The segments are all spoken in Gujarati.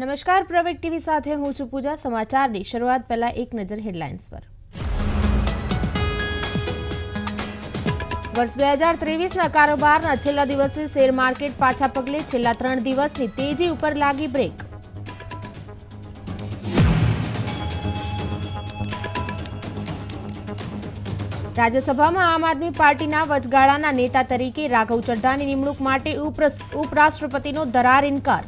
નમસ્કાર પ્રવેક ટીવી સાથે હું છું પૂજા. સમાચારની શરૂઆત પહેલા એક નજર હેડલાઇન્સ પર. વર્ષ બે હજાર ત્રેવીસના કારોબારના છેલ્લા દિવસે શેર માર્કેટ પાછા પગલે છેલ્લા ત્રણ દિવસની તેજી ઉપર લાગી બ્રેક. રાજ્યસભામાં આમ આદમી પાર્ટીના વચગાળાના નેતા તરીકે રાઘવ ચડ્ઢાની નિમણૂક માટે ઉપરાષ્ટ્રપતિનો દરાર ઇનકાર.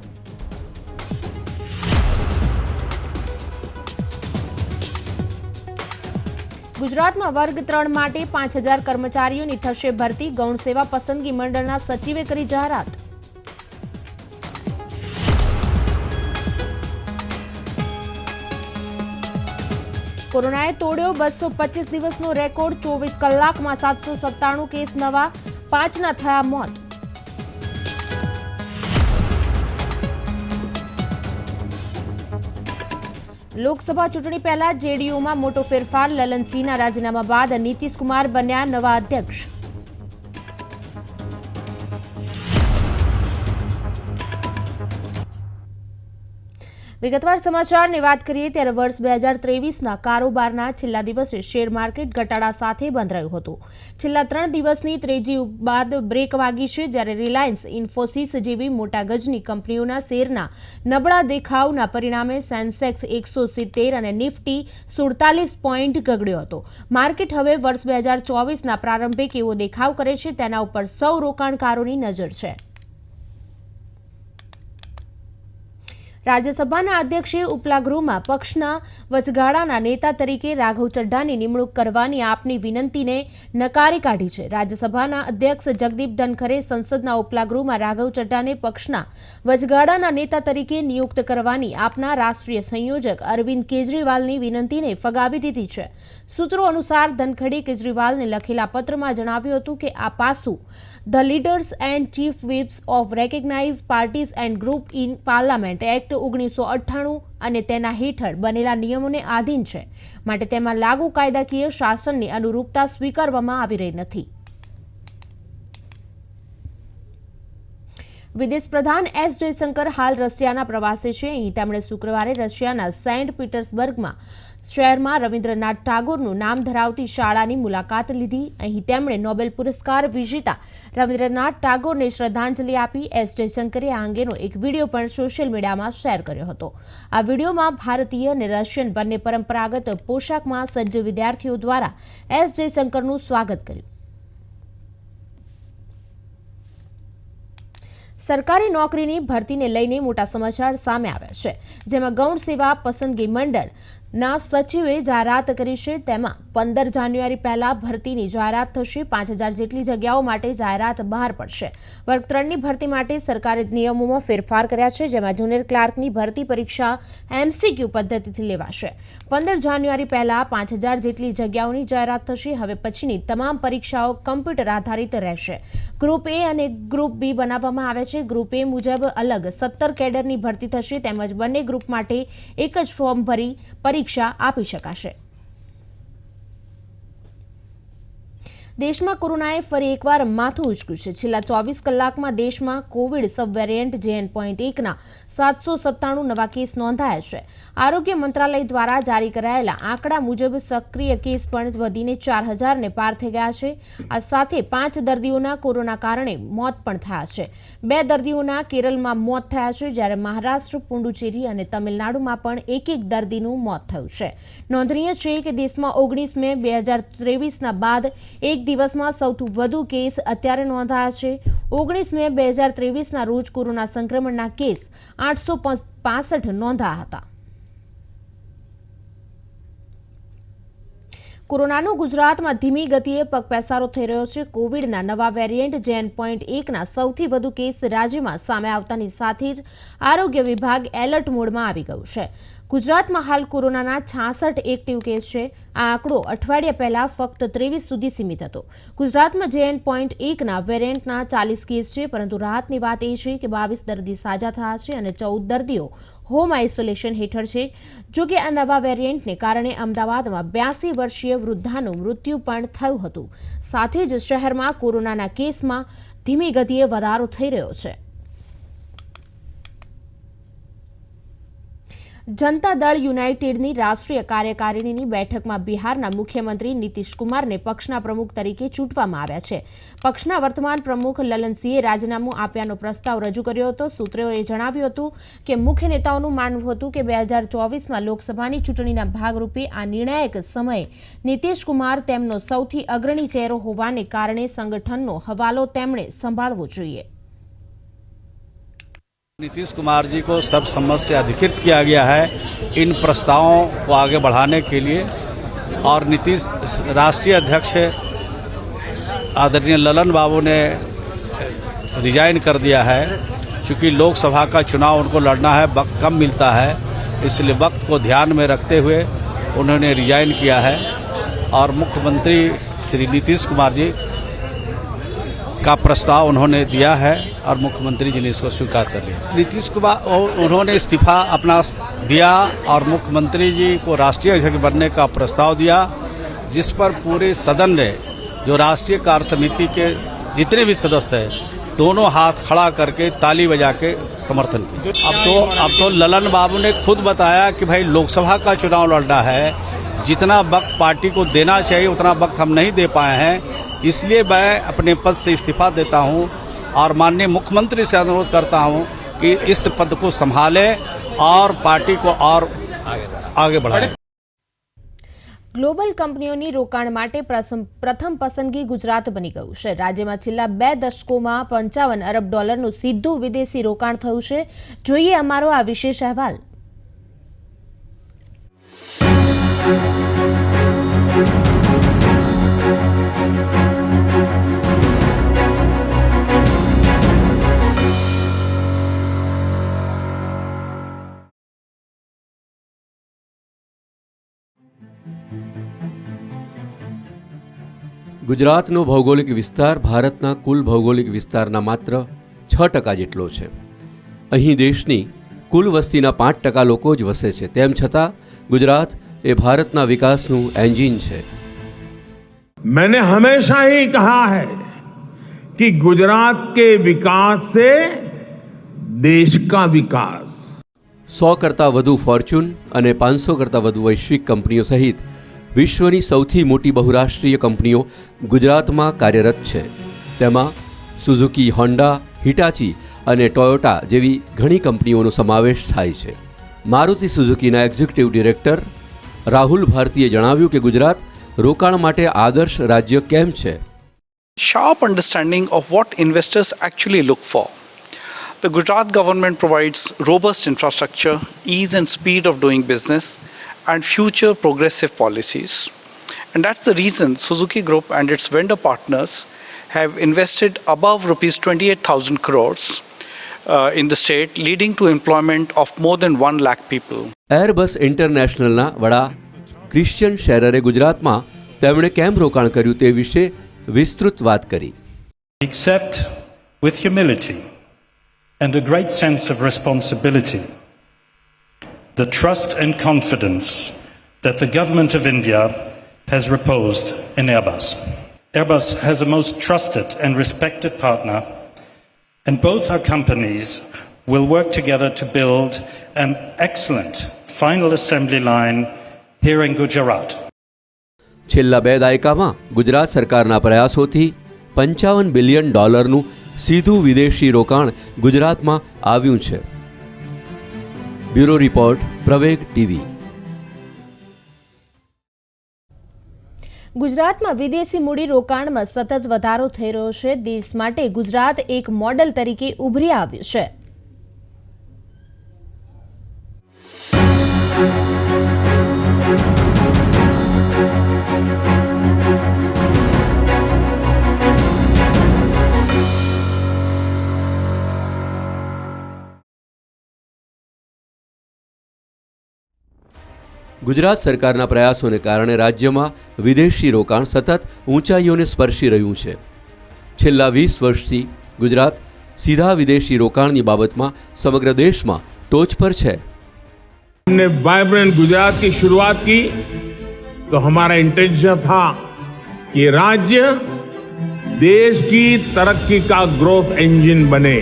ગુજરાતમાં વર્ગ ત્રણ માટે પાંચ હજાર કર્મચારીઓની થશે ભરતી. ગૌણ સેવા પસંદગી મંડળના સચિવે કરી જાહેરાત. કોરોનાએ તોડ્યો બસો પચીસ દિવસનો રેકોર્ડ. ચોવીસ કલાકમાં સાતસો સત્તાણું કેસ નવા. પાંચના થયા મોત. લોકસભા ચૂંટણી પહેલા જેડીયુમાં મોટો ફેરફાર લલનસિંહના રાજીનામા બાદ નીતિશ કુમાર બન્યા નવા અધ્યક્ષ. વિગતવાર સમાચારની વાત કરીએ ત્યારે વર્ષ બે હજાર ત્રેવીસના કારોબારના છેલ્લા દિવસે શેર માર્કેટ ઘટાડા સાથે બંધ રહ્યું હતું. છેલ્લા ત્રણ દિવસની ત્રીજી બાદ બ્રેક વાગી છે જ્યારે રિલાયન્સ, ઇન્ફોસિસ જેવી મોટા ગજની કંપનીઓના શેરના નબળા દેખાવના પરિણામે સેન્સેક્સ એકસો સિત્તેર અને નિફ્ટી સુડતાલીસ પોઈન્ટ ગગડ્યો હતો. માર્કેટ હવે વર્ષ બે હજાર ચોવીસના પ્રારંભે કેવો દેખાવ કરે છે તેના ઉપર સૌ રોકાણકારોની નજર છે. રાજ્યસભાના અધ્યક્ષે ઉપલા ગૃહમાં પક્ષના વચગાળાના નેતા તરીકે રાઘવ ચડ્ડાની નિમણૂક કરવાની આપની વિનંતીને નકારી કાઢી છે. રાજ્યસભાના અધ્યક્ષ જગદીપ ધનખરે સંસદના ઉપલા ગૃહમાં રાઘવ ચડ્ડાને પક્ષના વચગાળાના નેતા તરીકે નિયુક્ત કરવાની આપના રાષ્ટ્રીય સંયોજક અરવિંદ કેજરીવાલની વિનંતીને ફગાવી દીધી છે. સૂત્રો અનુસાર ધનખડે કેજરીવાલને લખેલા પત્રમાં જણાવ્યું હતું કે આ પાસું the leaders and chief whips of recognised parties and group in parliament act ઓગણીસો અઠ્ઠાણું અને તેના હેઠળ બનેલા નિયમોને આધીન છે. માટે તેમાં લાગુ કાયદાકીય શાસનની અનુરૂપતા સ્વીકારવામાં આવી રહી નથી. વિદેશ પ્રધાન એસ જયશંકર હાલ રશિયાના પ્રવાસે છે. અહીં તેમણે શુક્રવારે રશિયાના સેન્ટ પીટર્સબર્ગમાં શહેરમાં રવિન્દ્રનાથ ટાગોરનું નામ ધરાવતી શાળાની મુલાકાત લીધી. અહીં તેમણે નોબેલ પુરસ્કાર વિજેતા રવિન્દ્રનાથ ટાગોરને શ્રદ્ધાંજલિ આપી એસ જયશંકરે આ અંગેનો એક વીડિયો પણ સોશિયલ મીડિયામાં શેર કર્યો હતો. આ વિડીયોમાં ભારતીય અને રશિયન બંને પરંપરાગત પોશાકમાં સજ્જ વિદ્યાર્થીઓ દ્વારા એસ જયશંકરનું સ્વાગત કર્યું. સરકારી નોકરીની ભરતીને લઈને મોટા સમાચાર સામે આવ્યા છે. જેમાં ગૌણ સેવા પસંદગી મંડળ ના સચિવે જાહેરાત કરી છે, તેમાં પંદર જાન્યુઆરી પહેલા ભરતીની જાહેરાત થશે. પાંચ હજાર જેટલી જગ્યાઓ માટે જાહેરાત બહાર પડશે. વર્ગ ત્રણની ભરતી માટે સરકારે નિયમોમાં ફેરફાર કર્યા છે, જેમાં જુનિયર ક્લાર્કની ભરતી પરીક્ષા એમસીક્યુ પદ્ધતિથી લેવાશે. પંદર જાન્યુઆરી પહેલા પાંચ હજાર જેટલી જગ્યાઓની જાહેરાત થશે. હવે પછીની તમામ પરીક્ષાઓ કમ્પ્યુટર આધારિત રહેશે. ગ્રુપ એ અને ગ્રુપ બી બનાવવામાં આવે છે. ગ્રુપ એ મુજબ અલગ સત્તર કેડરની ભરતી થશે. તેમજ બંને ગ્રુપ માટે એક જ ફોર્મ ભરી પરીક્ષા આપી શકાશે. દેશમાં કોરોનાએ ફરી એકવાર માથું ઉચક્યું છે. છેલ્લા ચોવીસ કલાકમાં દેશમાં Covid sub variant JN point એકના સાતસો સત્તાણું નવા કેસ નોંધાયા છે. આરોગ્ય મંત્રાલય દ્વારા જારી કરાયેલા આંકડા મુજબ સક્રિય કેસ પણ વધીને ચાર હજારને પાર થઈ ગયા છે. આ સાથે પાંચ દર્દીઓના કોરોના કારણે મોત પણ થયા છે. બે દર્દીઓના કેરળમાં મોત થયા છે, જ્યારે મહારાષ્ટ્ર, પુડુચેરી અને તમિલનાડુમાં પણ એક એક દર્દીનું મોત થયું છે. નોંધનીય છે કે દેશમાં ઓગણીસ મે બે હજાર ત્રેવીસના બાદ દિવસમાં સૌથી વધુ કેસ અત્યારે નોંધાયા છે. ઓગણીસ મે બે હજાર ત્રેવીસના રોજ કોરોના સંક્રમણના કેસ આઠસો પાસઠ નોંધાયા હતા. કોરોનાનો ગુજરાતમાં ધીમી ગતિએ પગપેસારો થઈ રહ્યો છે. કોવિડના નવા વેરિયન્ટ જેન પોઈન્ટ એકના સૌથી વધુ કેસ રાજ્યમાં સામે આવતાની સાથે જ આરોગ્ય વિભાગ એલર્ટ મોડમાં આવી ગયું છે. ગુજરાતમાં હાલ કોરોનાના છાસઠ એક્ટિવ કેસ છે. આ આંકડો અઠવાડિયા પહેલા ફક્ત ત્રેવીસ સુધી સીમિત હતો. ગુજરાતમાં જેએન પોઈન્ટ એકના વેરિયન્ટના ચાલીસ કેસ છે, પરંતુ રાહતની વાત એ છે કે બાવીસ દર્દી સાજા થયા છે અને ચૌદ દર્દીઓ હોમ આઇસોલેશન હેઠળ છે. જો કે આ નવા વેરિયન્ટને કારણે અમદાવાદમાં બ્યાસી વર્ષીય વૃદ્ધાનું મૃત્યુ પણ થયું હતું. સાથે જ શહેરમાં કોરોનાના કેસમાં ધીમી ગતિએ વધારો થઈ રહ્યો છે. જનતા દળ યુનાઇટેડની રાષ્ટ્રીય કાર્યકારિણીની બેઠકમાં બિહારના મુખ્યમંત્રી નીતિશ કુમારને પક્ષના પ્રમુખ તરીકે ચૂંટવામાં આવ્યા છે. પક્ષના વર્તમાન પ્રમુખ લલનસિંહે રાજીનામું આપ્યાનો પ્રસ્તાવ રજૂ કર્યો હતો. સૂત્રોએ જણાવ્યું હતું કે મુખ્ય નેતાઓનું માનવું હતું કે બે હજાર ચોવીસમાં લોકસભાની ચૂંટણીના ભાગરૂપે આ નિર્ણાયક સમયે નીતિશ કુમાર તેમનો સૌથી અગ્રણી ચહેરો હોવાને કારણે સંગઠનનો હવાલો તેમણે સંભાળવો જોઈએ. नीतीश कुमार जी को सब सर्वसम्मत से अधिकृत किया गया है इन प्रस्तावों को आगे बढ़ाने के लिए। और नीतीश राष्ट्रीय अध्यक्ष आदरणीय ललन बाबू ने रिजाइन कर दिया है, चूँकि लोकसभा का चुनाव उनको लड़ना है, वक्त कम मिलता है, इसलिए वक्त को ध्यान में रखते हुए उन्होंने रिजाइन किया है। और मुख्यमंत्री श्री नीतीश कुमार जी का प्रस्ताव उन्होंने दिया है। और मुख्यमंत्री जी ने इसको स्वीकार कर लिया। नीतीश कुमार उन्होंने इस्तीफा अपना दिया और मुख्यमंत्री जी को राष्ट्रीय अध्यक्ष बनने का प्रस्ताव दिया, जिस पर पूरे सदन ने, जो राष्ट्रीय कार्य समिति के जितने भी सदस्य हैं, दोनों हाथ खड़ा करके ताली बजा के समर्थन किया। अब तो अब तो ललन बाबू ने खुद बताया कि भाई लोकसभा का चुनाव लड़ना है, जितना वक्त पार्टी को देना चाहिए, उतना वक्त हम नहीं दे पाए हैं, इसलिए मैं अपने पद से इस्तीफा देता हूँ। और माननीय मुख्यमंत्री से अनुरोध करता हूं कि इस पद को संभालें और पार्टी को और आगे बढ़ाएं ગ્લોબલ કંપનીઓની રોકાણ માટે પ્રથમ પ્રથમ પસંદગી ગુજરાત બની ગયું છે રાજ્યમાં છેલ્લા બે દશકોમાં પંચાવન અરબ ડોલરનું સીધું વિદેશી રોકાણ થયું છે જોઈએ અમારો આ વિશેષ અહેવાલ ગુજરાતનો ભૌગોલિક વિસ્તાર ભારતના કુલ ભૌગોલિક વિસ્તારના માત્ર છ ટકા જેટલો છે અહીં દેશની કુલ વસ્તીના પાંચ ટકા લોકો જ વસે છે તેમ છતાં ગુજરાત એ ભારતના વિકાસનું એન્જિન છે मैंने हमेशा ही कहा है कि गुजरात के विकास से देश का विकास સો કરતાં વધુ ફોર્ચ્યુન અને પાંચસો કરતાં વધુ વૈશ્વિક કંપનીઓ સહિત વિશ્વની સૌથી મોટી બહુરાષ્ટ્રીય કંપનીઓ ગુજરાતમાં કાર્યરત છે તેમાં સુઝુકી હોન્ડા હિટાચી અને ટોયોટા જેવી ઘણી કંપનીઓનો સમાવેશ થાય છે મારુતિ સુઝુકીના એક્ઝિક્યુટિવ ડિરેક્ટર રાહુલ ભારતીએ જણાવ્યું કે ગુજરાત રોકાણ માટે આદર્શ રાજ્ય કેમ છે sharp understanding of what investors actually look for. The Gujarat government provides robust infrastructure, ease and speed of doing business, and future progressive policies. And that's the reason Suzuki Group and its vendor partners have invested above rupees 28,000 crores uh, in the state, leading to employment of more than 1 lakh people. Airbus ઇન્ટરનેશનલના વડા ક્રિશ્ચિયન શેરરે ગુજરાતમાં તેમણે કેમ રોકાણ કર્યું તે વિશે વિસ્તૃત વાત કરી accept with humility and a great sense of responsibility the trust and confidence that the Government of India has reposed in Airbus. Airbus has a most trusted and respected partner, and both our companies will work together to build an excellent final assembly line here in Gujarat. છેલ્લા બે દાયકામાં ગુજરાત સરકારના પ્રયાસોથી પંચાવન બિલિયન ડોલરનું સીધું વિદેશી રોકાણ ગુજરાતમાં આવ્યું છે બ્યુરો રિપોર્ટ, પ્રવેગ ટીવી. ગુજરાતમાં વિદેશી મૂડી રોકાણમાં સતત વધારો થઈ રહ્યો છે. દેશ માટે ગુજરાત એક મોડલ તરીકે ઉભરી આવ્યું છે. ગુજરાત સરકારના પ્રયાસોને કારણે રાજ્યમાં વિદેશી રોકાણ સતત ઊંચાઈઓને સ્પર્શી રહ્યું છે છેલ્લા વીસ વર્ષથી ગુજરાત સીધા વિદેશી રોકાણની બાબતમાં સમગ્ર દેશમાં ટોચ પર છે हमने वाइब्रेंट गुजरात की शुरुआत की तो हमारा इंटेंशन था कि राज्य देश की तरक्की का ग्रोथ इंजन बने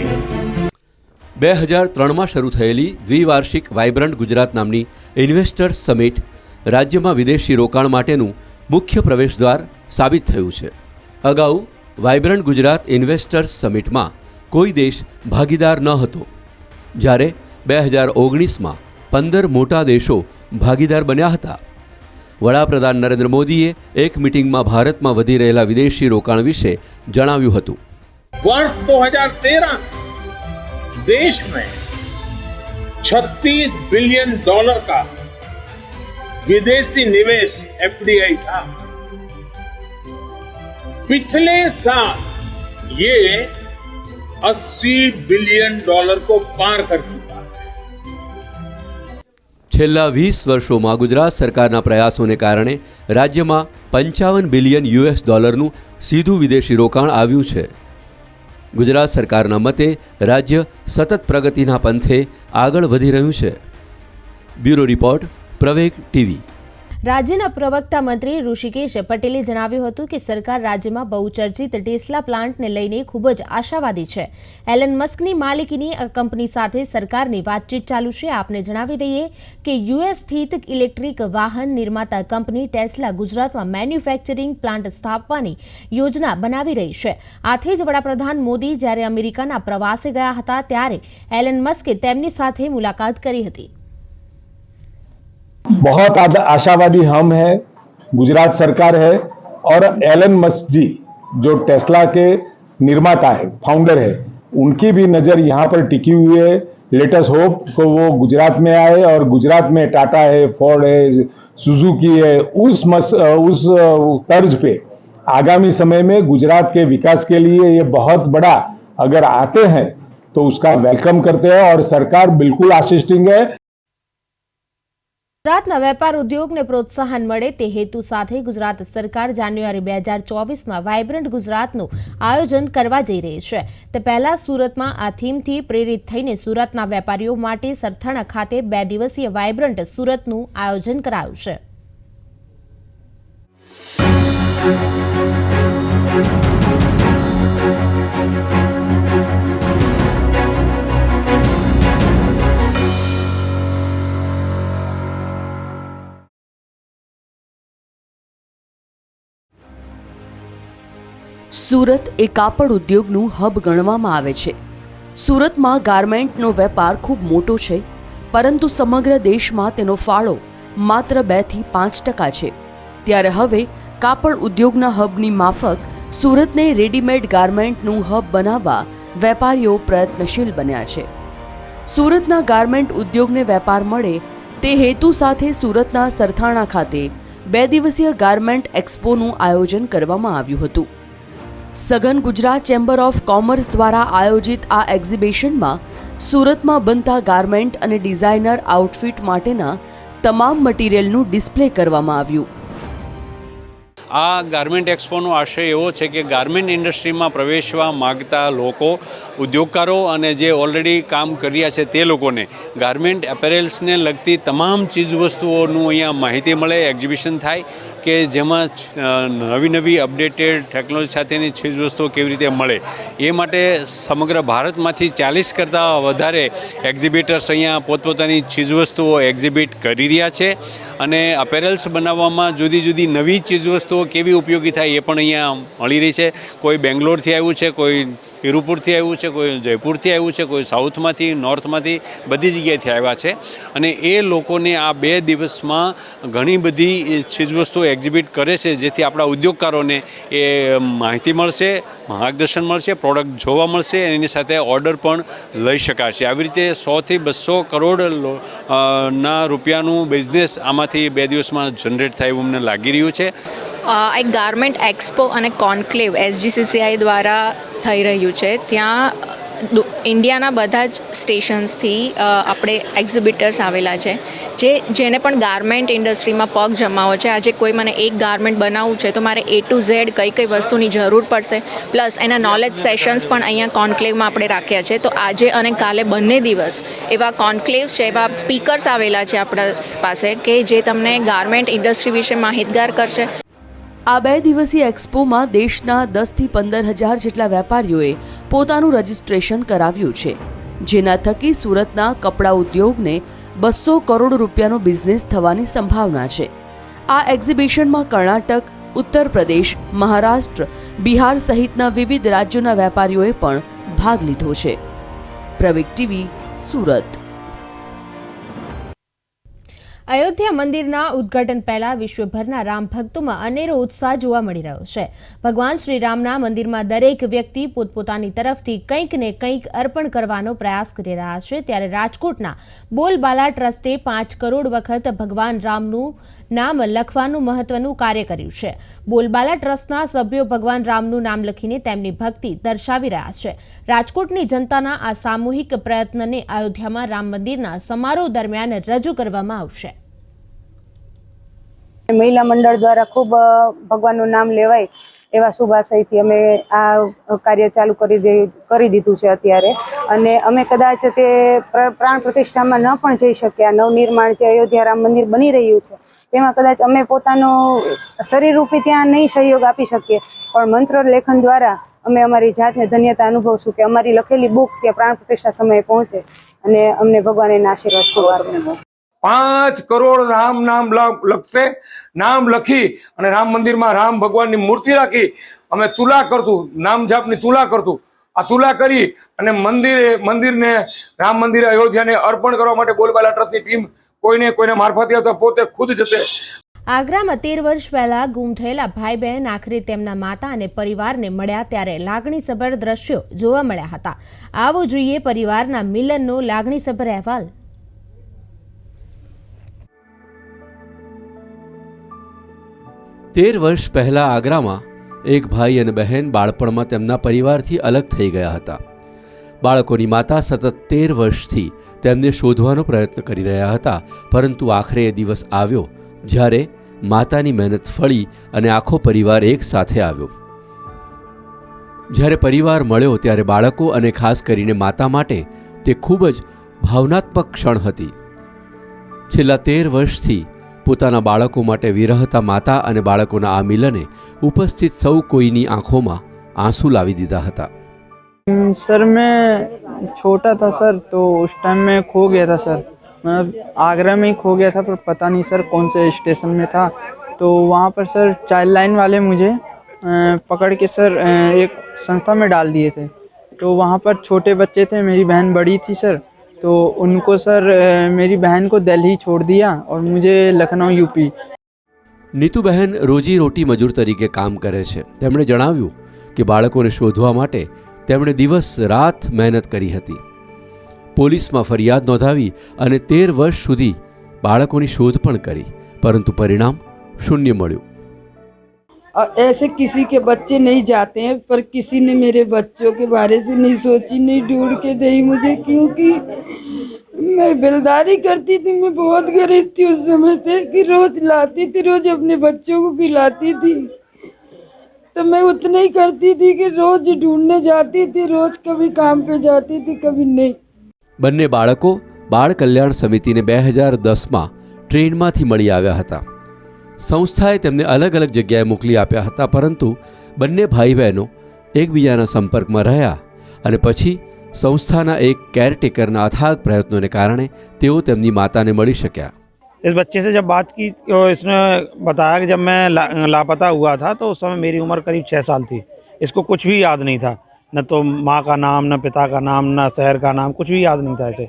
બે હજાર ત્રણમાં શરૂ થયેલી દ્વિવાર્ષિક વાઇબ્રન્ટ ગુજરાત નામની ઇન્વેસ્ટર્સ સમિટ રાજ્યમાં વિદેશી રોકાણ માટેનું મુખ્ય પ્રવેશદ્વાર સાબિત થયું છે. અગાઉ વાયબ્રન્ટ ગુજરાત ઇન્વેસ્ટર્સ સમિટમાં કોઈ દેશ ભાગીદાર ન હતો. જ્યારે બે હજાર ઓગણીસમાં પંદર મોટા દેશો ભાગીદાર બન્યા હતા. વડાપ્રધાન નરેન્દ્ર મોદીએ એક મિટિંગમાં ભારતમાં વધી રહેલા વિદેશી રોકાણ વિશે જણાવ્યું હતું. વર્ષ 2013 દેશ મેં 36 बिलियन डॉलर का विदेशी निवेश एफडीआई था पिछले साल ये 80 बिलियन डॉलर को पार कर चुका है છેલ્લા વીસ વર્ષોમાં ગુજરાત સરકારના પ્રયાસોને કારણે રાજ્યમાં પંચાવન બિલિયન યુએસ ડોલરનું સીધું વિદેશી રોકાણ આવ્યું છે ગુજરાત સરકારના મતે રાજ્ય સતત પ્રગતિના પંથે આગળ વધી રહ્યું છે. Bureau report Praveg TV. રાજ્યના પ્રવક્તા મંત્રી ઋષિકેશ પટેલે જણાવ્યું હતું કે સરકાર રાજ્યમાં બહુચર્ચિત ટેસ્લા પ્લાન્ટને લઈને ખૂબ જ આશાવાદી છે. એલન મસ્કની માલિકીની કંપની સાથે સરકારની વાતચીત ચાલુ છે. આપને જણાવી દઈએ કે યુએસ સ્થિત ઇલેક્ટ્રિક વાહન નિર્માતા કંપની ટેસ્લા ગુજરાતમાં મેન્યુફેક્ચરિંગ પ્લાન્ટ સ્થાપવાની યોજના બનાવી રહી છે. આથી જ વડાપ્રધાન મોદી જ્યારે અમેરિકાના પ્રવાસે ગયા હતા ત્યારે એલન મસ્કે તેમની સાથે મુલાકાત કરી હતી. बहुत आशावादी हम हैं, गुजरात सरकार है और एलन मस्क जी, जो टेस्ला के निर्माता है फाउंडर है, उनकी भी नज़र यहाँ पर टिकी हुई है। लेटस होप को वो गुजरात में आए और गुजरात में टाटा है फोर्ड है सुजुकी है, उस मस, उस तर्ज पे आगामी समय में गुजरात के विकास के लिए ये बहुत बड़ा अगर आते हैं तो उसका वेलकम करते हैं और सरकार बिल्कुल आसिस्टिंग है। ગુજરાતના વેપાર ઉદ્યોગને પ્રોત્સાહન મળે તે હેતુ સાથે ગુજરાત સરકાર જાન્યુઆરી બે હજાર ચોવીસમાં વાયબ્રન્ટ ગુજરાતનું આયોજન કરવા જઈ રહી છે. તે પહેલા સુરતમાં આ થીમથી પ્રેરિત થઈને સુરતના વેપારીઓ માટે સરથાણા ખાતે બે દિવસીય વાયબ્રન્ટ સુરતનું આયોજન કરાયું છે. સુરત એ કાપડ ઉદ્યોગનું હબ ગણવામાં આવે છે. સુરતમાં ગાર્મેન્ટનો વેપાર ખૂબ મોટો છે, પરંતુ સમગ્ર દેશમાં તેનો ફાળો માત્ર બેથી પાંચ ટકા છે. ત્યારે હવે કાપડ ઉદ્યોગના હબની માફક સુરતને રેડીમેડ ગાર્મેન્ટનું હબ બનાવવા વેપારીઓ પ્રયત્નશીલ બન્યા છે. સુરતના ગાર્મેન્ટ ઉદ્યોગને વેપાર મળે તે હેતુ સાથે સુરતના સરથાણા ખાતે બે દિવસીય ગાર્મેન્ટ એક્સપોનું આયોજન કરવામાં આવ્યું હતું. સઘન ગુજરાત ચેમ્બર ઓફ કોમર્સ દ્વારા આયોજિત આ એક્ઝિબિશનમાં સુરતમાં બનતા ગાર્મેન્ટ અને ડિઝાઇનર આઉટફિટ માટેના તમામ મટીરિયલનું ડિસ્પ્લે કરવામાં આવ્યું. આ ગાર્મેન્ટ એક્સપોનો આશય એવો છે કે ગાર્મેન્ટ ઇન્ડસ્ટ્રીમાં પ્રવેશવા માગતા લોકો, ઉદ્યોગકારો અને જે ઓલરેડી કામ કર્યા છે તે લોકોને ગાર્મેન્ટ એપેરેલ્સને લગતી તમામ ચીજવસ્તુઓનું અહીંયા માહિતી મળે, એક્ઝિબિશન થાય. કે જેમાં નવી નવી અપડેટેડ ટેકનોલોજી સાથેની ચીજવસ્તુઓ કેવી રીતે મળે, એ માટે સમગ્ર ભારતમાંથી ચાલીસ કરતાં વધારે એક્ઝિબિટર્સ અહીંયા પોતપોતાની ચીજવસ્તુઓ એક્ઝિબિટ કરી રહ્યા છે અને અપેરલ્સ બનાવવામાં જુદી જુદી નવી ચીજવસ્તુઓ કેવી ઉપયોગી થાય એ પણ અહીંયા મળી રહી છે. કોઈ બેંગ્લોરથી આવ્યું છે, કોઈ તિરુપુરથી આવ્યું છે, કોઈ જયપુરથી આવ્યું છે, કોઈ સાઉથમાંથી, નોર્થમાંથી, બધી જગ્યાએથી આવ્યા છે. અને એ લોકોને આ બે દિવસમાં ઘણી બધી ચીજવસ્તુઓ એક્ઝિબિટ કરે છે, જેથી આપણા ઉદ્યોગકારોને એ માહિતી મળશે, માર્ગદર્શન મળશે, પ્રોડક્ટ જોવા મળશે, એની સાથે ઓર્ડર પણ લઈ શકાશે. આવી રીતે સોથી બસો કરોડ ના રૂપિયાનું બિઝનેસ આમાંથી બે દિવસમાં જનરેટ થાય એવું અમને લાગી રહ્યું છે. એક ગાર્મેન્ટ એક્સપો અને કોન્ક્લેવ એસજીસીસીઆઈ દ્વારા થઈ રહ્યું છે. ત્યાં ઇન્ડિયાના બધા જ સ્ટેશન્સથી આપણે એક્ઝિબિટર્સ આવેલા છે. જે, જેને પણ ગાર્મેન્ટ ઇન્ડસ્ટ્રીમાં પગ જમાવો છે. આજે કોઈ મને એક ગાર્મેન્ટ બનાવવું છે તો મારે એ ટુ ઝેડ કઈ કઈ વસ્તુની જરૂર પડશે. પ્લસ એના નોલેજ સેશન્સ પણ અહીંયા કોન્ક્લેવમાં આપણે રાખ્યા છે. તો આજે અને કાલે બંને દિવસ એવા કોન્ક્લેવ છે, એવા સ્પીકર્સ આવેલા છે આપણા પાસે કે જે તમને ગાર્મેન્ટ ઇન્ડસ્ટ્રી વિશે માહિતગાર કરશે. આ બે દિવસીય એક્સપોમાં દેશના દસથી પંદર હજાર જેટલા વેપારીઓએ પોતાનું રજિસ્ટ્રેશન કરાવ્યું છે, જેના થકી સુરતના કપડાં ઉદ્યોગને બસો કરોડ રૂપિયાનો બિઝનેસ થવાની સંભાવના છે. આ એક્ઝિબિશનમાં કર્ણાટક, ઉત્તર પ્રદેશ, મહારાષ્ટ્ર, બિહાર સહિતના વિવિધ રાજ્યોના વેપારીઓએ પણ ભાગ લીધો છે. પ્રવિક ટીવી, સુરત. અયોધ્યા મંદિરના ઉદ્ઘાટન પહેલા વિશ્વભરના રામ ભક્તોમાં અનેરો ઉત્સાહ જોવા મળી રહ્યો છે. ભગવાન શ્રીરામના મંદિરમાં દરેક વ્યક્તિ પોતપોતાની તરફથી કંઈક ને કંઈક અર્પણ કરવાનો પ્રયાસ કરી રહ્યા છે. ત્યારે રાજકોટના બોલબાલા ટ્રસ્ટે પાંચ કરોડ વખત ભગવાન રામનું નામ લખવાનું મહત્વનું કાર્ય કર્યું છે. બોલબાલા ટ્રસ્ટના સભ્યો ભગવાન રામનું નામ લખીને તેમની ભક્તિ દર્શાવી રહ્યા છે. રાજકોટની જનતાના આ સામૂહિક પ્રયત્નને અયોધ્યામાં રામ મંદિરના સમારોહ દરમિયાન રજૂ કરવામાં આવશે. મહિલા મંડળ દ્વારા ખૂબ ભગવાનનું નામ લેવાય એવા શુભાશયથી અમે આ કાર્ય ચાલુ કરી કરી દીધું છે અત્યારે. અને અમે કદાચ તે પ્ર- પ્રાણ પ્રતિષ્ઠામાં ન પણ જઈ શક્યા. નવનિર્માણ જે અયોધ્યા રામ મંદિર બની રહ્યું છે તેમાં કદાચ અમે પોતાનું શરીરરૂપી ત્યાં નહીં સહયોગ આપી શકીએ. પણ મંત્ર લેખન દ્વારા અમે અમારી જાતને ધન્યતા અનુભવશું કે અમારી લખેલી બુક ત્યાં પ્રાણ પ્રતિષ્ઠા સમયે પહોંચે અને અમને ભગવાન એના આશીર્વાદ પાંચ કરોડ રામ નામ લખશે. નામ લખી અને રામ મંદિરમાં રામ ભગવાનની મૂર્તિ રાખી. અમે તુલા કરતું નામ જાપની તુલા કરતું. આ તુલા કરી અને મંદિરે મંદિરને રામ મંદિરે અયોધ્યાને અર્પણ કરવા માટે બોલબાલા ટ્રસ્ટની ટીમ કોઈને કોઈને મારફતે અથવા પોતે ખુદ જશે. આગ્રામાં તેર વર્ષ પહેલા ગુમ થયેલા ભાઈ બહેન આખરે તેમના માતા અને પરિવારને મળ્યા ત્યારે લાગણીસભર દ્રશ્યો જોવા મળ્યા હતા. આવો જોઈએ પરિવારના મિલનનો લાગણીસભર અહેવાલ. તેર વર્ષ પહેલા આગ્રામાં એક ભાઈ અને બહેન બાળપણમાં તેમના પરિવારથી અલગ થઈ ગયા હતા. બાળકોની માતા સતત તેર વર્ષથી તેમને શોધવાનો પ્રયત્ન કરી રહ્યા હતા. પરંતુ આખરે એ દિવસ આવ્યો જ્યારે માતાની મહેનત ફળી અને આખો પરિવાર એક સાથે આવ્યો. જ્યારે પરિવાર મળ્યો ત્યારે બાળકો અને ખાસ કરીને માતા માટે તે ખૂબ જ ભાવનાત્મક ક્ષણ હતી. છેલ્લા તેર વર્ષથી પોતાના બાળકો માટે વિરહતા માતા અને બાળકોના આ મિલને ઉપસ્થિત સૌ કોઈની આંખોમાં આંસુ લાવી દીધા હતા. सर मैं छोटा था सर तो उस टाइम मैं खो गया था सर मतलब आगरा में ही खो गया था पर पता नहीं सर कौन से स्टेशन में था तो वहाँ पर सर चाइल्ड लाइन वाले मुझे अ, पकड़ के सर अ, एक संस्था में डाल दिए थे तो वहाँ पर छोटे बच्चे थे मेरी बहन बड़ी थी सर तो उनको सर अ, मेरी बहन को दिल्ली छोड़ दिया और मुझे लखनऊ यूपी નીતુબહેન રોજી રોટી મજૂર તરીકે કામ કરે છે તેમણે જણાવ્યું કે બાળકોને શોધવા માટે તેમણે દિવસ રાત મહેનત કરી હતી પોલીસમાં ફરિયાદ નોંધાવી અને તેર વર્ષ સુધી બાળકોની શોધ પણ કરી પરંતુ પરિણામ શૂન્ય મળ્યું और ऐसे किसी के बच्चे नहीं जाते हैं पर किसी ने मेरे बच्चों के बारे से नहीं सोची नहीं ढूंढ के दी मुझे क्योंकि मैं बिलदारी करती थी मैं बहुत गरीब थी उस समय पे कि रोज लाती थी रोज अपने बच्चों को खिलाती थी तो मैं उतना ही करती थी कि रोज ढूंढने जाती थी रोज कभी काम पे जाती थी कभी नहीं બંને બાળકો બાળ કલ્યાણ સમિતિને બે હજાર દસમાં ટ્રેનમાંથી મળી આવ્યા હતા સંસ્થાએ તેમને અલગ અલગ જગ્યાએ મોકલી આપ્યા હતા પરંતુ બંને ભાઈ બહેનો એકબીજાના સંપર્કમાં રહ્યા અને પછી સંસ્થાના એક કેરટેકરના અથાગ પ્રયત્નોને કારણે તેઓ તેમની માતાને મળી શક્યા इस बच्चे से जब बात की तो इसने बताया कि जब मैं ला, लापता हुआ था तो उस समय मेरी उम्र करीब छः साल थी। इसको कुछ भी याद नहीं था। न तो माँ का नाम न पिता का नाम न शहर का नाम कुछ भी याद नहीं था इसे।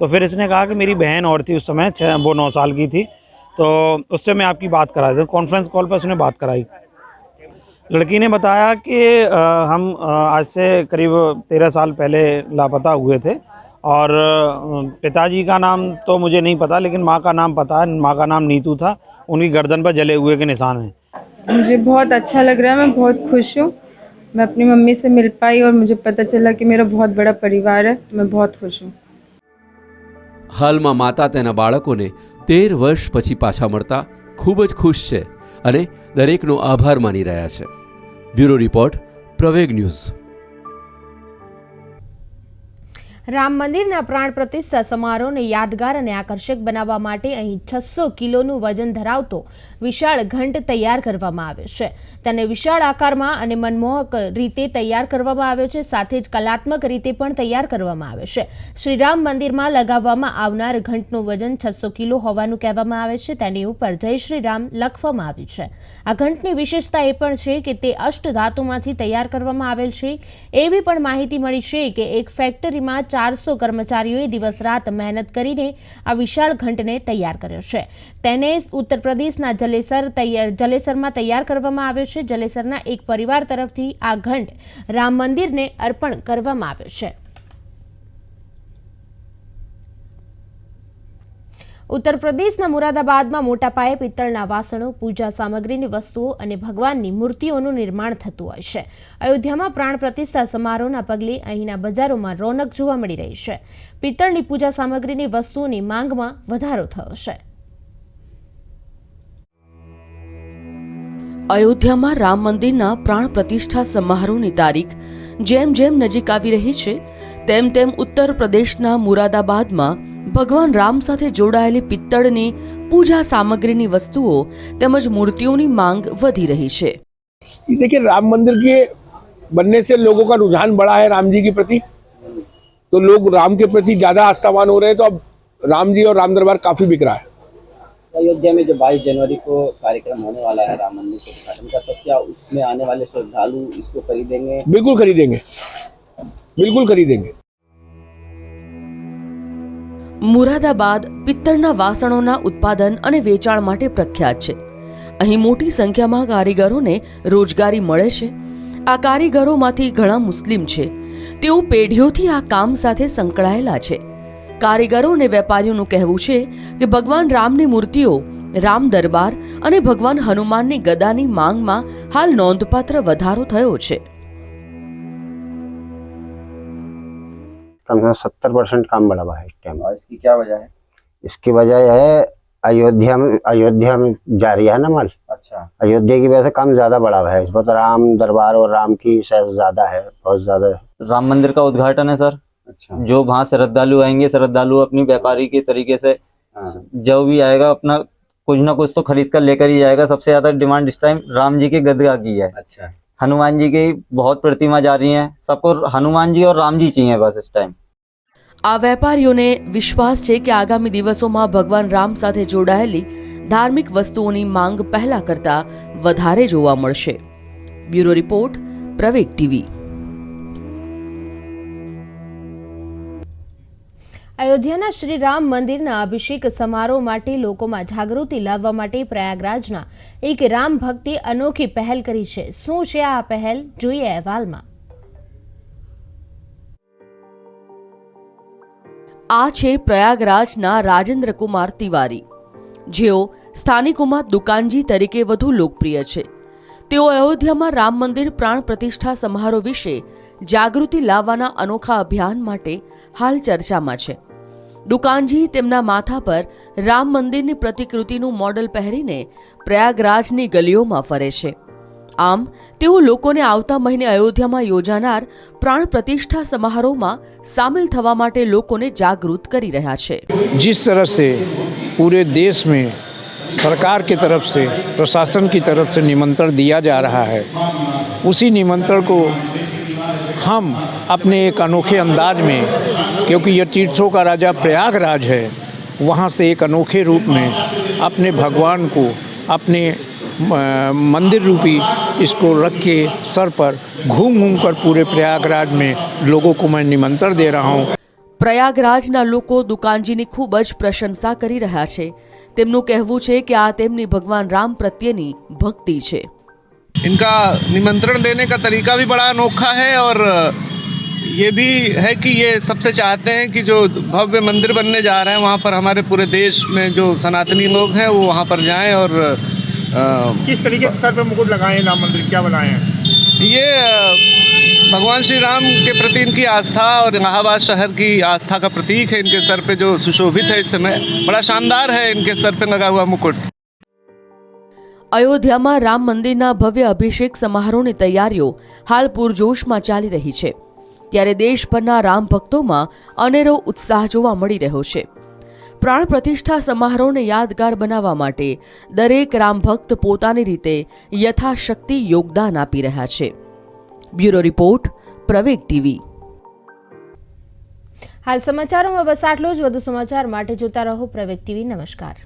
तो फिर इसने कहा कि मेरी बहन और थी उस समय छः वो नौ साल की थी। तो उससे मैं आपकी बात करा दी कॉन्फ्रेंस कॉल पर उसने बात कराई। लड़की ने बताया कि हम आज से करीब तेरह साल पहले लापता हुए थे। और अ, पिताजी का नाम तो मुझे नहीं पता लेकिन माँ का नाम पता है माँ का नाम नीतू था उनकी गर्दन पर जले हुए के निशान हैं मुझे बहुत अच्छा लग रहा है मैं बहुत खुश हूँ मैं अपनी मम्मी से मिल पाई और मुझे पता चला कि मेरा बहुत बड़ा परिवार है तो मैं बहुत खुश हूँ હાલમાં માતા તેના બાળકોને તેર વર્ષ પછી પાછા મળતા ખૂબ જ ખુશ છે અને દરેકનો આભાર માની રહ્યા છે bureau report Praveg news Ram મંદિરના પ્રાણ પ્રતિષ્ઠા સમારોહને યાદગાર અને આકર્ષક બનાવવા માટે અહીં છસો કિલોનું વજન ધરાવતો વિશાળ ઘંટ તૈયાર કરવામાં આવ્યો છે. તેને વિશાળ આકારમાં અને મનમોહક રીતે તૈયાર કરવામાં આવ્યો છે. સાથે જ કલાત્મક રીતે પણ તૈયાર કરવામાં આવ્યો છે. શ્રીરામ મંદિરમાં લગાવવામાં આવનાર ઘંટનું વજન છસો કિલો હોવાનું કહેવામાં આવે છે. તેની ઉપર જય શ્રી રામ લખવામાં આવ્યું છે. આ ઘંટની વિશેષતા એ પણ છે કે તે અષ્ટ ધાતુમાંથી તૈયાર કરવામાં આવેલ છે. એવી પણ માહિતી મળી છે કે એક ફેક્ટરીમાં ચારસો કર્મચારીઓએ દિવસ રાત મહેનત કરીને આ વિશાળ ઘંટને તૈયાર કર્યો છે. તેને ઉત્તર પ્રદેશના જલેસર જલેસરમાં તૈયાર કરવામાં આવ્યો છે. જલેસરના એક પરિવાર તરફથી આ ઘંટ રામ મંદિરને અર્પણ કરવામાં આવ્યો છે. ઉત્તર પ્રદેશના મુરાદાબાદમાં મોટા પાયે પિત્તળના વાસણો, પૂજા સામગ્રીની વસ્તુઓ અને ભગવાનની મૂર્તિઓનું નિર્માણ થતું હોય છે. અયોધ્યામાં પ્રાણ પ્રતિષ્ઠા સમારોહના પગલે અહીંના બજારોમાં રોનક જોવા મળી રહી છે. પિત્તળની પૂજા સામગ્રીની વસ્તુઓની માંગમાં વધારો થયો છે. અયોધ્યામાં રામ મંદિરના પ્રાણ પ્રતિષ્ઠા સમારોહની તારીખ જેમ જેમ નજીક આવી રહી છે, તેમ તેમ ઉત્તર પ્રદેશના મુરાદાબાદમાં ભગવાન રામ સાથે જોડાયેલી પિત્તળની પૂજા સામગ્રીની વસ્તુઓ તેમજ મૂર્તિઓની માંગ વધી રહી છે देखिए राम मंदिर के बनने से लोगों का रुझान बढ़ा है राम जी के प्रति तो लोग राम के प्रति ज्यादा आस्थावान हो रहे हैं तो अब राम जी और राम दरबार काफी बिक रहा है अयोध्या में जो 22 जनवरी को कार्यक्रम होने वाला है राम मंदिर के उद्घाटन का तो क्या उसमें आने वाले श्रद्धालु इसको खरीदेंगे बिल्कुल खरीदेंगे बिल्कुल खरीदेंगे મુરાદાબાદ પિત્તળના વાસણોના ઉત્પાદન અને વેચાણ માટે પ્રખ્યાત છે. અહીં મોટી સંખ્યામાં કારીગરોને રોજગારી મળે છે. આ કારીગરોમાંથી ઘણા મુસ્લિમ છે. તેઓ પેઢીઓથી આ કામ સાથે સંકળાયેલા છે. કારીગરો અને વેપારીઓનું કહેવું છે કે ભગવાન રામની મૂર્તિઓ, રામ દરબાર અને ભગવાન હનુમાનની ગદાની માંગમાં હાલ નોંધપાત્ર વધારો થયો છે. कम से कम सत्तर परसेंट काम बढ़ा हुआ है इस टाइम और इसकी क्या वजह है? इसकी वजह यह है अयोध्या में अयोध्या में जा रही है ना माल। अच्छा। अयोध्या की वजह से काम ज़्यादा बढ़ा हुआ है। इस बार तो राम दरबार और राम की सेंस ज़्यादा है बहुत ज़्यादा है। राम मंदिर का उद्घाटन है सर। अच्छा। जो वहाँ श्रद्धालु आएँगे श्रद्धालु अपनी व्यापारी के तरीके से जो भी आएगा अपना कुछ ना कुछ तो खरीद कर लेकर ही जाएगा। सबसे ज़्यादा डिमांड इस टाइम राम जी के गदगा की है। अच्छा। हनुमान जी की बहुत प्रतिमा जा रही है सबको हनुमान जी और राम जी चाहिए बस इस टाइम આ વેપારીઓને વિશ્વાસ છે કે આગામી દિવસોમાં ભગવાન રામ સાથે જોડાયેલી ધાર્મિક વસ્તુઓની માંગ પહેલા કરતા વધારે જોવા મળશે બ્યુરો રિપોર્ટ પ્રવેગ ટીવી અયોધ્યાના શ્રી રામ મંદિરના અભિષેક સમારોહ માટે લોકોમાં જાગૃતિ લાવવા માટે પ્રયાગરાજના એક રામ ભક્તે અનોખી પહેલ કરી છે. શું છે આ પહેલ? જોઈએ અહેવાલમાં. આ છે પ્રયાગરાજના રાજેન્દ્ર કુમાર તિવારી. જેઓ સ્થાનિકોમાં દુકાનજી તરીકે વધુ લોકપ્રિય છે. તેઓ અયોધ્યામાં રામ મંદિર પ્રાણ પ્રતિષ્ઠા સમારોહ વિશે જાગૃતિ લાવવાના અનોખા અભિયાન માટે હાલ ચર્ચામાં છે. દુકાનજી તેમના માથા પર રામ મંદિરની પ્રતિકૃતિનું મોડલ પહેરીને પ્રયાગરાજની ગલીઓમાં ફરે છે આમ તેઓ લોકોને આવતા મહિને અયોધ્યામાં યોજાનાર પ્રાણ પ્રતિષ્ઠા સમારોહમાં સામેલ થવા માટે લોકોને જાગૃત કરી રહ્યા છે जिस तरह से पूरे देश में सरकार की तरफ से प्रशासन की तरफ से निमंत्रण दिया जा रहा है उसी निमंत्रण को हम अपने एक अनोखे अंदाज में क्योंकि यह तीर्थों का राजा प्रयागराज है वहाँ से एक अनोखे रूप में अपने भगवान को अपने अ, मंदिर रूपी इसको रख के सर पर घूम घूम कर पूरे प्रयागराज में लोगों को मैं निमंत्रण दे रहा हूँ પ્રયાગરાજના લોકો દુકાનજીની ખૂબ જ પ્રશંસા કરી રહ્યા છે તેમનું કહેવું છે કે આ તેમની ભગવાન રામ પ્રત્યેની ભક્તિ છે इनका निमंत्रण देने का तरीका भी बड़ा अनोखा है और ये भी है कि ये सबसे चाहते हैं कि जो भव्य मंदिर बनने जा रहे हैं वहाँ पर हमारे पूरे देश में जो सनातनी लोग हैं वो वहाँ पर जाएं और अ, किस तरीके से सर पे मुकुट लगाए हैं राम मंदिर क्या बनाए हैं ये अ, भगवान श्री राम के प्रति इनकी आस्था और इलाहाबाद शहर की आस्था का प्रतीक है इनके सर पे जो सुशोभित है इस समय बड़ा शानदार है इनके सर पे लगा हुआ मुकुट અયોધ્યામાં રામ મંદિરના ભવ્ય અભિષેક સમારોહની તૈયારીઓ હાલ પૂરજોશમાં ચાલી રહી છે ત્યારે દેશભરના રામ ભક્તોમાં અનેરો ઉત્સાહ જોવા મળી રહ્યો છે. પ્રાણ પ્રતિષ્ઠા સમારોહને યાદગાર બનાવવા માટે દરેક રામ ભક્ત પોતાની રીતે યથાશક્તિ યોગદાન આપી રહ્યા છે. Bureau report, Praveg TV. હાલ સમાચારોમાં બસ આટલો જ. વધુ સમાચાર માટે જોતા રહો પ્રવેગ ટીવી. નમસ્કાર.